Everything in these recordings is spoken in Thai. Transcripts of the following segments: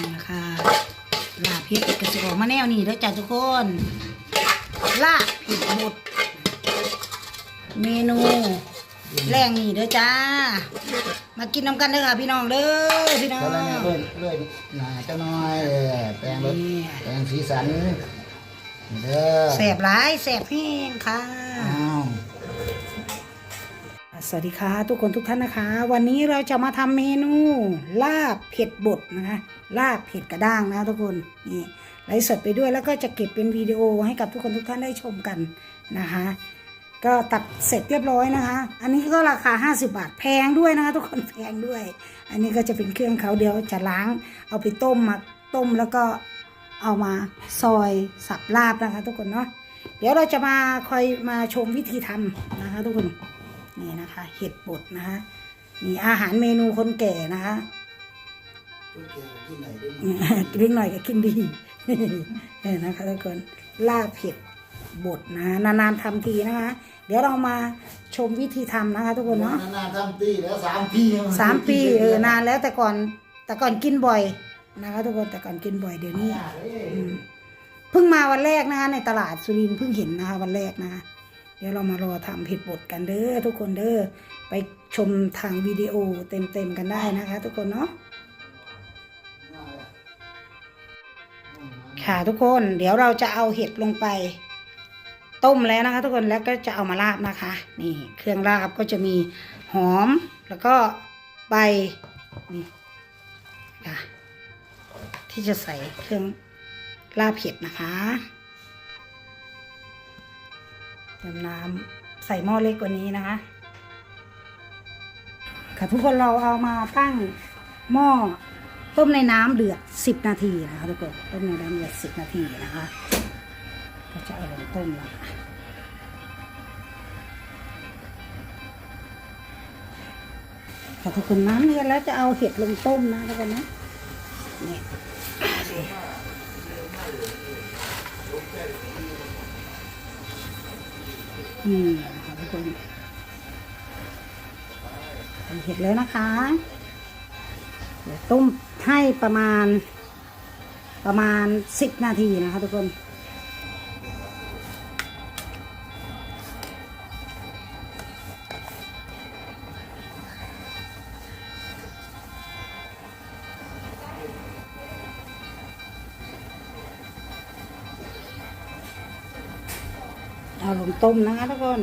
นี่นะคะลาบเผ็ดกระสิออกมาแนวนี้เด้อจ้าทุกคนลาบเผ็ดหมดเมนูแรงนี่เด้อจ้า มากินน้ำกันเด้อค่ะพี่น้องเด้อพี่น้องก็เลยเลื่อยเลื่อยหนาเจ้าน้อยเออแปลงรถนี่แปลงสีสันเด้อแสบหลายแสบแห้งค่ะอ้าว สวัสดีค่ะทุกคนทุกท่านนะคะ วันนี้เราจะมาทำเมนูลาบเผ็ดบดนะคะลาบเผ็ดกระด้างนะทุกคนนี่ไลฟ์สดไปด้วยแล้วก็จะเก็บเป็นวิดีโอให้กับทุกคนทุกท่านได้ชมกันนะคะ ก็ตัดเสร็จเรียบร้อยนะคะ อันนี้ก็ราคา 50 บาทแพงด้วยนะคะ ทุกคนแพงด้วย อันนี้ก็จะเป็นเครื่องเขาเดียวจะล้างเอาไปต้มมาต้มแล้วก็เอามาซอยสับลาบนะคะ ทุกคนเนาะเดี๋ยวเราจะมาคอยมาชมวิธีทำนะคะ ทุกคน นี่นะคะ เห็ดบดนะคะมีอาหารเมนูคนแก่นะคะกินไหนด้วยเล็กหน่อยก็กินดีเออนะคะทุกคนลาบเผ็ดบดนะนานๆทำทีนะคะ เดี๋ยวเรามาชมวิธีทำนะคะ ทุกคนเนาะนานๆทำตีแล้วสามปีสามปีเออนานแล้วแต่ก่อนแต่ก่อนกินบ่อยนะคะ ทุกคนแต่ก่อนกินบ่อยเดี๋ยวนี้อืมเพิ่งมาวันแรกนะคะ ในตลาดสุรินทร์เพิ่งเห็นนะคะ วันแรกนะคะเดี๋ยวเรามารอทำเผ็ดบดกันเด้อทุกคนเด้อไปชมทางวิดีโอเต็มๆกันได้นะคะ ทุกคนเนาะค่ะทุกคนเดี๋ยวเราจะเอาเห็ดลงไป ต้มแล้วนะคะ ทุกคนแล้วก็จะเอามาลาบนะคะ นี่ เครื่องลาบก็จะมีหอมแล้วก็ใบนี่ค่ะที่จะใส่เครื่องลาบเห็ดนะคะ ติมน้ำใส่หม้อเล็กกว่านี้นะคะ ค่ะทุกคนเราเอามาตั้งหม้อต้มในน้ำเดือดสิบนาทีนะคะทุกคนต้มในน้ำเดือดสิบนาทีนะคะ ก็จะเอาลงต้มแล้วค่ะค่ะทุกคนน้ำเดือดแล้วจะเอาเห็ดลงต้มนะทุกคนนะเนี่ย นี่ค่ะทุกคนใส่เห็ดแล้วนะคะ เดี๋ยวต้มให้ประมาณประมาณสิบนาทีนะคะทุกคน เอาลงต้มนะคะทุกคน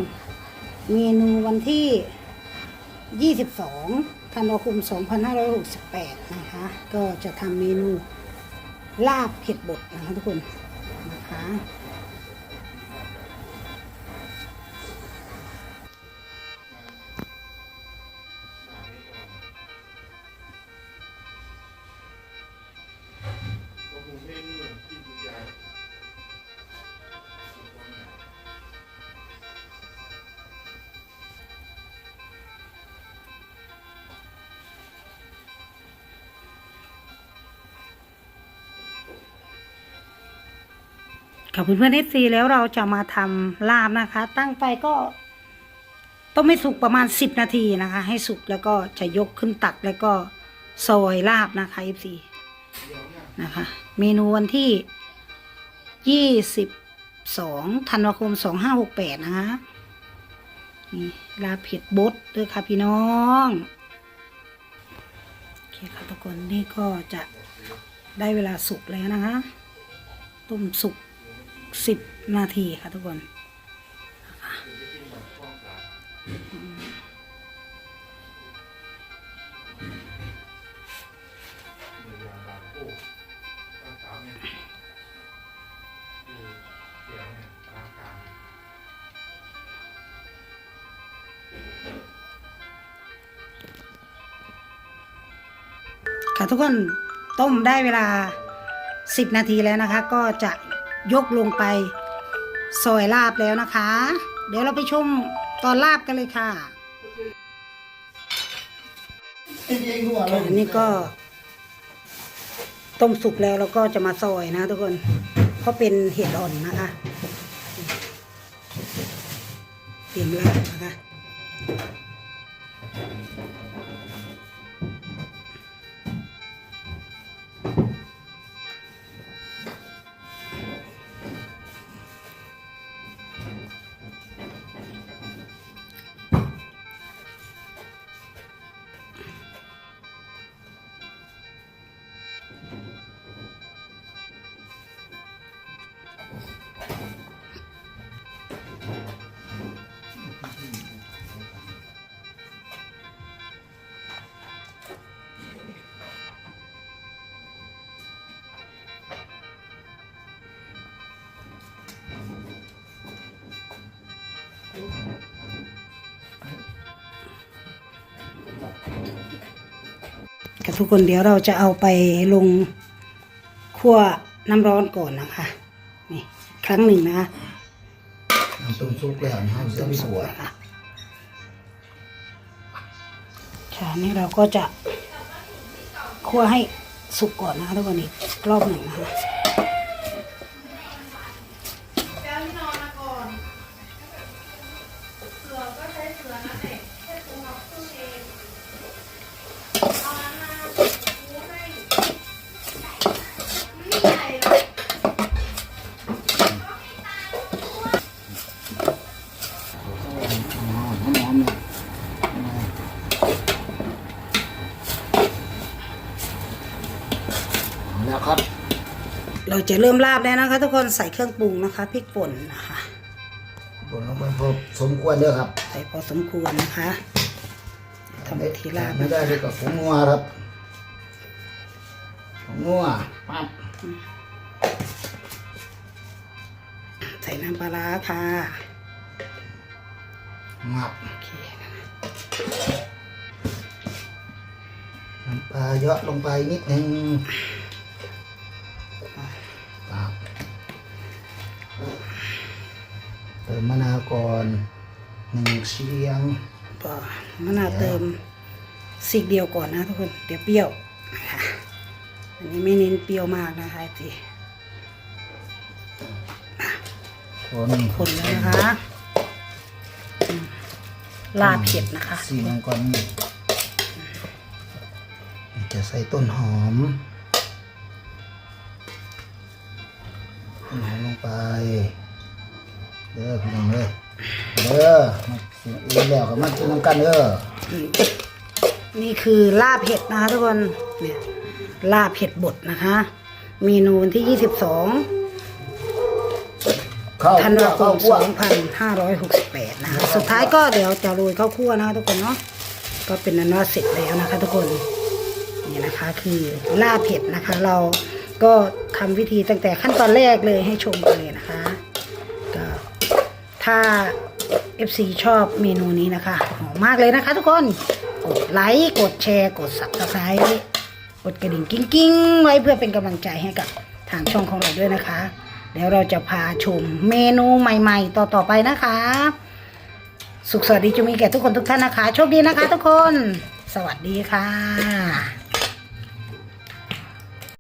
เมนูวันที่ 22ธันวาคม 2568 นะคะ ก็จะทำเมนูลาบเผ็ดบดนะคะทุกคนนะคะ กับเพื่อนๆเอฟซีแล้วเราจะมาทำลาบนะคะ ตั้งไฟก็ต้องไม่สุกประมาณสิบนาทีนะคะ ให้สุกแล้วก็จะยกขึ้นตักแล้วก็ซอยลาบนะคะเอฟซีนะคะ เมนูวันที่ยี่สิบสองธันวาคมสองห้าหกแปดนะคะนี่ลาบเผ็ดบดด้วยค่ะพี่น้องโอเคค่ะทุกคนนี่ก็จะได้เวลาสุกแล้วนะคะ ต้มสุก สิบนาทีค่ะทุกคนค่ะทุกคนต้มได้เวลาสิบนาทีแล้วนะคะ ก็จะ ยกลงไปซอยลาบแล้วนะคะ เดี๋ยวเราไปชมตอนลาบกันเลยค่ะ อันนี้ก็ ต้มสุกแล้วเราก็จะมาซอยนะทุกคนเพราะเป็นเห็ดอ่อนนะคะเตรียมลาบนะคะ ค่ะทุกคนเดี๋ยวเราจะเอาไปลงคั่วน้ำร้อนก่อนนะคะนี่ครั้งหนึ่งนะคะน้ำต้มซุปแล้วนะครับจะต้มไม่สุสกวยนะคะค่ะนี่เราก็จะคั่วให้สุกก่อนนะคะทุกคนอีกรอบหนึ่งนะคะ เราจะเริ่มลาบแล้วนะคะ ทุกคนใส่เครื่องปรุงนะคะพริกป่นนะคะบนลงไปพอสมควรเด้อครับใส่พอสมควรนะคะทำพิธีลาบไม่ได้เลยกับผงนัวครับผงนัวปั๊บใส่น้ำปลาร้าค่ะงับโอเคนะคะน้ำปลาเยอะลงไปนิดนึง มมะนาวก่อนหนึ่งเชียงก็มะนาวเติมสีกเดียวก่อนนะทุกคน เดี๋ยวเปรี้ยวนะคะอันนี้ไม่เน้นเปรี้ยวมากนะคะจีคนคนแล้วนะคะอืมลาบเผ็ดนะคะสีมันก่อนนี่จะใส่ต้นหอมต้นหอมลงไป เด้อพี่น้องเด้อเด้อมาเสียอีแล้วก็มากินน้ำกันเด้อนี่คือลาบเผ็ดนะคะทุกคนเนี่ยลาบเผ็ดบดนะคะ เมนูวันที่ 22ข้าวธันวาคข้าวมคั่ว2568นะคะสุดท้ายก็เดี๋ยวจะโรยข้าวคั่วนะคะทุกคนเนาะก็เป็นอันว่าเสร็จแล้วนะคะ ทุกคนนี่นะคะคือลาบเผ็ดนะคะ เราก็ทำวิธีตั้งแต่ขั้นตอนแรกเลยให้ชมกันเลยนะคะก็ ถ้า FC ชอบเมนูนี้นะคะหอมมากเลยนะคะทุกคน กดไลค์กดแชร์ กด subscribe กดกระดิ่งกิ้งกิ้งๆ ไว้เพื่อเป็นกำลังใจให้กับทางช่องของเราด้วยนะคะ เดี๋ยวเราจะพาชมเมนูใหม่ ๆ ต่อๆไปนะคะ สุขสวัสดีจะมีแก่ทุกคนทุกท่านนะคะ โชคดีนะคะทุกคน สวัสดีค่ะ